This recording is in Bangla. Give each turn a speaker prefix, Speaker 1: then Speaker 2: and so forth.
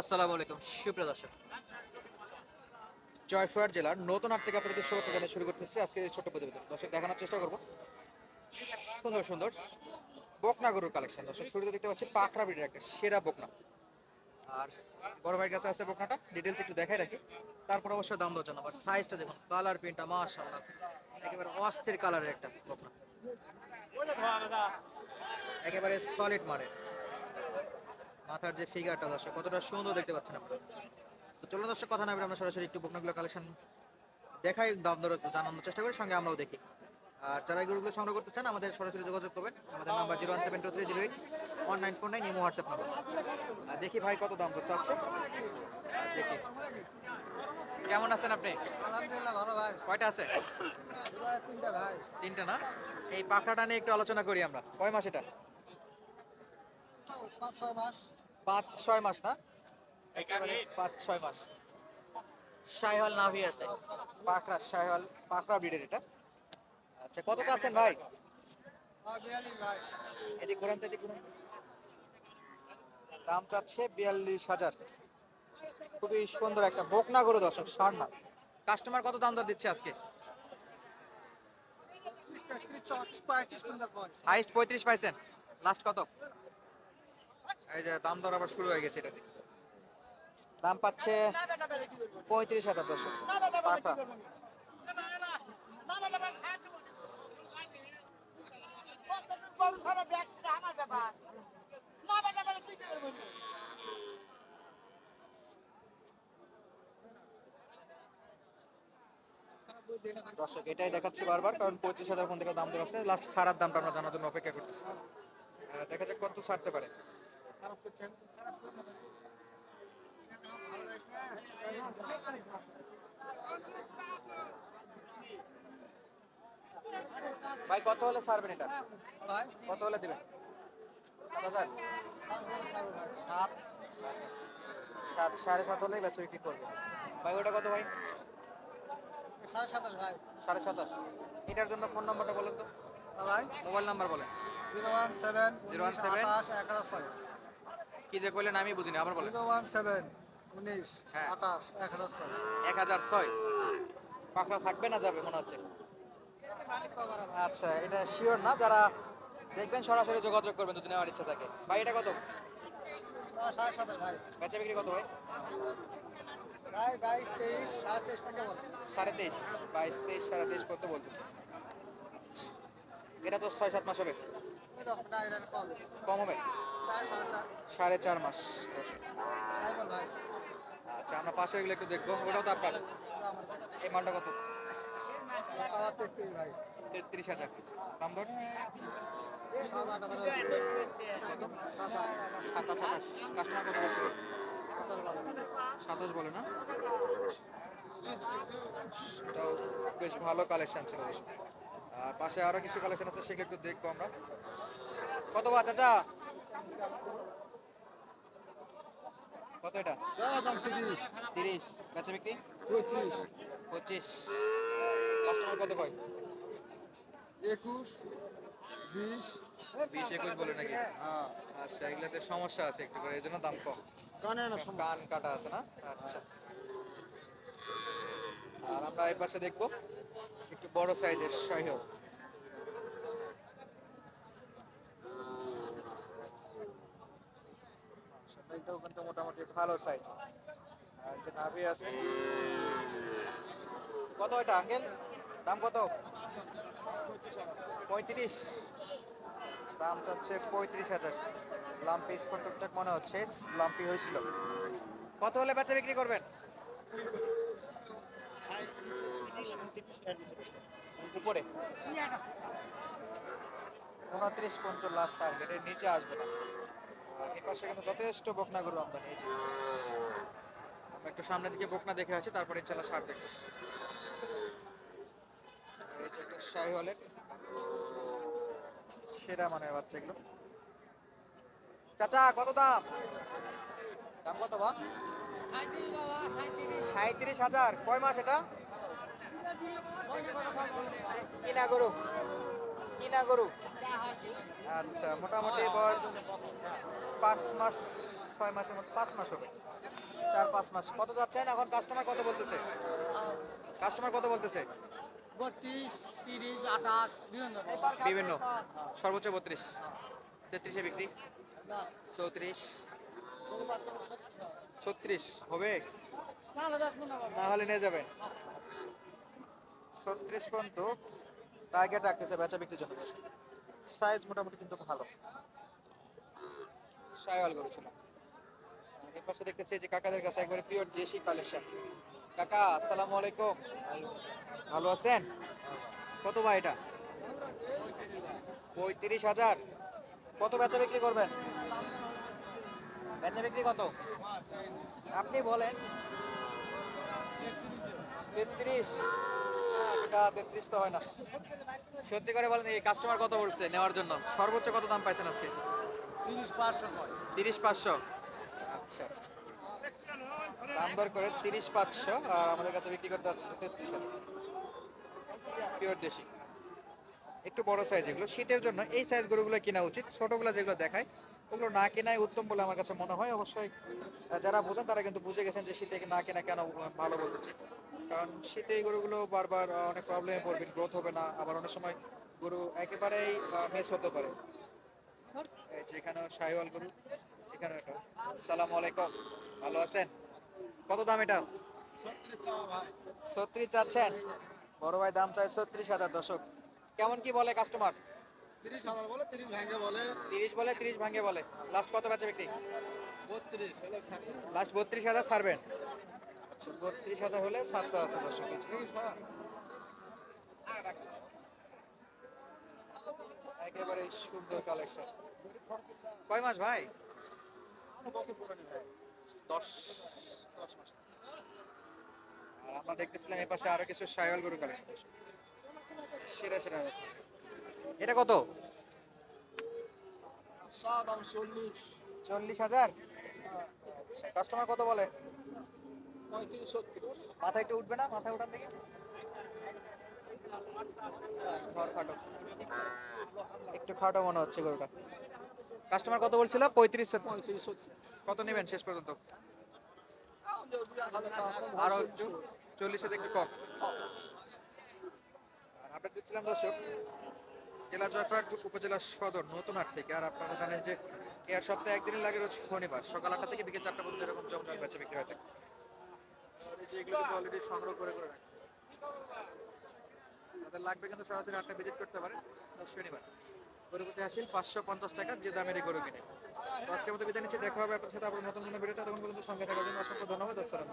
Speaker 1: আসসালামু আলাইকুম, সুপ্রিয় দর্শক। জয়পুরহাট জেলার নতুন হাট থেকে আপনাদের শুভেচ্ছা জানিয়ে শুরু করতেছি আজকে এই ছোট্ট প্রতিবেদন। দর্শক, দেখানোর চেষ্টা করব। সুন্দর সুন্দর বকনা গরুর কালেকশন দর্শক, শুরুতে দেখতে পাচ্ছি পাকড়া ব্রিডের একটা সেরা বকনা। আর বড় ভাইয়ের কাছে আছে বকনাটা ডিটেলস একটু দেখাই রাখি। তারপর অবশ্যই দাম দর আর সাইজটা দেখুন কালার প্রিন্টটা মাশাআল্লাহ। একেবারে অস্থির কালারের একটা বকনা। একেবারে সলিড মানে মাথার যে ফিগারটা দর্শক কতটা সুন্দর দেখতে পাচ্ছেন আপনারা। তো চলুন দর্শক কথা না বলে আমরা সরাসরি একটু বকনাগুলো কালেকশন দেখাই দাম দর জানানোর চেষ্টা করি সঙ্গে আমরাও দেখি। আর যারা এই গরুগুলো সংগ্রহ করতে চান আমাদের সরাসরি যোগাযোগ করবেন। আমাদের number zero one seven two three zero eight one nine four nine imo WhatsApp number আর দেখি ভাই কত দাম চাচ্ছে। আর দেখি। কেমন আছেন আপনি?
Speaker 2: আলহামদুলিল্লাহ ভালো ভাই।
Speaker 1: কয়টা আছে?
Speaker 2: তিনটা ভাই।
Speaker 1: তিনটা না? এই পাখড়াটা নিয়ে একটু আলোচনা করি আমরা। কয় মাস এটা?
Speaker 2: পাঁচ ছয় মাস।
Speaker 1: পাঁচ ছয় মাস না? একেবারে পাঁচ ছয় মাস। শাইহল নাভি আছে। পাকড়া শাইহল পাকড়া ব্রিডের এটা। আচ্ছা কত চাচ্ছেন ভাই? এদিক ঘুরান তো এদিক ঘুরান। দাম চাচ্ছে বিয়াল্লিশ হাজার। খুবই সুন্দর একটা বকনা গরু দর্শক সার না। কাস্টমার কত দাম দর দিচ্ছে আজকে? হাইস্ট পঁয়ত্রিশ পাইছেন। লাস্ট কত? এই যে দাম দর আবার শুরু হয়ে গেছে এটা দাম পাচ্ছে পঁয়ত্রিশ হাজার পাকড়া দর্শক এটাই দেখাচ্ছি বারবার কারণ পঁয়ত্রিশ হাজার থেকে দাম দর আছে লাস্ট সারার দামটা আমরা জানার জন্য অপেক্ষা করতেছি দেখা যাক কত ছাড়তে পারে
Speaker 2: খারাপ করছেন খারাপ?
Speaker 1: ভাই কত হলে ছাড়বেন এটা?
Speaker 2: ভাই?
Speaker 1: কত হলে দিবেন? সাত হাজার? সাত? সাত সাড়ে সাত হলেই বেচা বিক্রি করবে। ভাই ওটা কত ভাই?
Speaker 2: সাড়ে সাতাশ ভাই।
Speaker 1: সাড়ে সাতাশ। এটার জন্য ফোন নাম্বারটা বলেন তো।
Speaker 2: হ্যাঁ ভাই।
Speaker 1: মোবাইল নাম্বার বলেন।
Speaker 2: জিরো ওয়ান সেভেন জিরো
Speaker 1: 017
Speaker 2: আঠাশ এক হাজার ছয়।
Speaker 1: কি যে করলেন আমি বুঝিনি আবার বলেন।
Speaker 2: জিরো ওয়ান সেভেন উনিশ
Speaker 1: হ্যাঁ।
Speaker 2: আঠাশ এক হাজার ছয়।
Speaker 1: এক হাজার ছয়। পাকড়া থাকবে না যাবে মনে হচ্ছে? আচ্ছা এটা শিওর না? যারা দেখবেন সরাসরি যোগাযোগ করবেন যদি নেওয়ার ইচ্ছা থাকে। ভাই এটা কত? বেচা বিক্রি কত ভাই?
Speaker 2: ভাই বাইশ তেইশ সাড়ে তেইশ
Speaker 1: সাড়ে তেইশ বাইশ তেইশ সাড়ে তেইশ কত বলতেছে এটা তো ছয় সাত মাস হবে।
Speaker 2: কম।
Speaker 1: হবে?
Speaker 2: সাড়ে চার।
Speaker 1: মাস আচ্ছা আমরা পাশে এগুলো একটু দেখব। ওটাও তো আপনার। এই মালটা কত?
Speaker 2: তেত্রিশ
Speaker 1: হাজার। দাম দর? সাতাশ আঠাশ। কাস্টমার কত বলছিল সাতাশ বলে না? এটাও বেশ ভালো কালেকশন ছিল। আর পাশে আরও কিছু কালেকশন আছে সেগুলো একটু দেখব আমরা। কত বা চাচা? কত এটা?
Speaker 2: তিরিশ।
Speaker 1: বেচা বিক্রি?
Speaker 2: পঁচিশ।
Speaker 1: কাস্টমার কত কয়?
Speaker 2: একুশ বিশ।
Speaker 1: বিশ একুশ বলে নাকি? আচ্ছা এগুলোতে সমস্যা আছে একটু করে এই জন্য দাম কম।
Speaker 2: কানে না
Speaker 1: কান কাটা আছে না? আচ্ছা। আর আমরা এই পাশে দেখব। একটু বড় সাইজের সহ এটাও কিন্তু মোটামুটি ভালো সাইজ। আর যে নাভি আছে কত এটা আঙ্কেল? দাম কত? পঁয়ত্রিশ। দাম চাচ্ছে পঁয়ত্রিশ হাজার। লাম্পি স্পট টুকটাক মনে হচ্ছে লাম্পি হয়েছিল। কত হলে বেচা বিক্রি করবেন? উপরে। উনত্রিশ পর্যন্ত লাস্ট টার্গেট এর নিচে আসবে না। পাশে কিন্তু যথেষ্ট বকনা গরু আমদানি হয়েছে আমরা একটু সামনের দিকে বকনা দেখে আছি তারপরে ইনশাল্লাহ সার দেখব। এই শাহি হলের সেরা মানের বাচ্চা এগুলো। চাচা, কত দাম? দাম কত বা সাঁত্রিশ হাজার। কয় মাস এটা? কিনা গরু কিনা গরু আচ্ছা মোটামুটি বয়স পাঁচ মাস ছয় মাসের মতো পাঁচ মাস হবে। চার পাঁচ মাস। কত যাচ্ছেন? এখন কাস্টমার কত বলতেছে? কাস্টমার কত বলতেছে?
Speaker 3: বত্রিশ তিরিশ আঠাশ বিভিন্ন।
Speaker 1: সর্বোচ্চ বত্রিশ। তেত্রিশে বিক্রি? চৌত্রিশ। ছত্রিশ। হবে?
Speaker 3: না
Speaker 1: হলে নিয়ে যাবেন ছত্রিশ পর্যন্ত টার্গেট রাখতেছে বেচা বিক্রির জন্য বসে সাইজ মোটামুটি কিন্তু ভালো। সায়াল করেছিল এর পাশে দেখতেছি যে কাকাদের কাছে একবারে পিওর দেশি কালেকশন কাকা, আসসালামু আলাইকুম। ভালো আছেন? কত ভাই এটা? পঁয়ত্রিশ হাজার। কত বেচা বিক্রি করবেন? বেচা বিক্রি কত? আপনি বলেন। তেত্রিশ। তেত্রিশ তো হয় না। সত্যি করে বলেন এই কাস্টমার কত বলছে নেওয়ার জন্য? সর্বোচ্চ কত দাম পাইছেন আজকে?
Speaker 3: তিরিশ পাঁচশো
Speaker 1: তিরিশ পাঁচশো? আচ্ছা। দাম দর করে তিরিশ পাঁচশো আর আমাদের কাছে বিক্রি করতে হচ্ছে তেত্রিশ পিওর দেশি। একটু বড় সাইজ এগুলো। শীতের জন্য এই সাইজ গরুগুলো কেনা উচিত। ছোটগুলো যেগুলো দেখায় ওগুলো না কেনাই উত্তম বলে আমার কাছে মনে হয়। অবশ্যই যারা বোঝেন তারা কিন্তু বুঝে গেছেন যে শীতে না কেনা কেন ভালো বলতেছি। কারণ শীতে এই গরুগুলো বারবার অনেক প্রবলেমে পড়বেন গ্রোথ হবে না। আবার অনেক সময় গরু একেবারেই মিস হতে পারে। এই যে এখানেও শাহিওয়াল গরু এখানে সালামু আলাইকুম। ভালো আছেন? কত দাম এটা?
Speaker 2: ছত্রিশ
Speaker 1: চাচ্ছেন। বড় ভাই দাম চাই ছত্রিশ হাজার দশক কেমন কি বলে কাস্টমার
Speaker 2: তিরিশ হাজার বলে তিরিশ ভেঙে বলে।
Speaker 1: তিরিশ বলে তিরিশ ভাঙে বলে। লাস্ট কত বেচে বিক্রি?
Speaker 2: বত্রিশ
Speaker 1: লাস্ট বত্রিশ হাজার ছাড়বেন। আচ্ছা বত্রিশ হাজার হলে ছাড়তে হচ্ছে দর্শক একেবারে সুন্দর কালেকশন কয় মাস ভাই?
Speaker 2: বছর পুরানি ভাই
Speaker 1: দশ।
Speaker 2: দশ মাস।
Speaker 1: আর আমরা দেখতেছিলাম এই পাশে আরও কিছু সাইওয়াল গরু কালেকশন সেরা সেরা। এটা কত?
Speaker 2: চল্লিশ।
Speaker 1: হাজার? কাস্টমার কত বলে? মাথা একটু উঠবে না? মাথা উঠান থেকে একটু খাটো মনে হচ্ছে গরুটা। কাস্টমার কত বলছিল? পঁয়ত্রিশ
Speaker 2: পঁয়ত্রিশ
Speaker 1: কত নেবেন শেষ পর্যন্ত? আরও একটু। চল্লিশে একটু কম। আপডেট দিচ্ছিলাম দর্শক। জেলা জয়ফ্রাট উপজেলা সদর, নতুন হাট থেকে। আর আপনারা জানেন যে এর সপ্তাহে একদিনই লাগে রোজ শনিবার। সকাল আটটা থেকে বিকেল চারটা পর্যন্ত এরকম জমজম বেচা বিক্রি হয়ে থাকে কিন্তু অলরেডি সংগ্রহ করে করে রাখছে। তাদের লাগবে কিন্তু সরাসরি হাটটা ভিজিট করতে পারে শনিবার। গরু প্রতি আসিল পাঁচশো পঞ্চাশ টাকা যে দামের গরু কিনে। আজকের মতো বিদায় নিচ্ছি, দেখা হবে আপনার সাথে আবার নতুন কোনো ভিডিওতে। তখন পর্যন্ত সঙ্গে থাকার জন্য অসংখ্য ধন্যবাদ। আসসালাম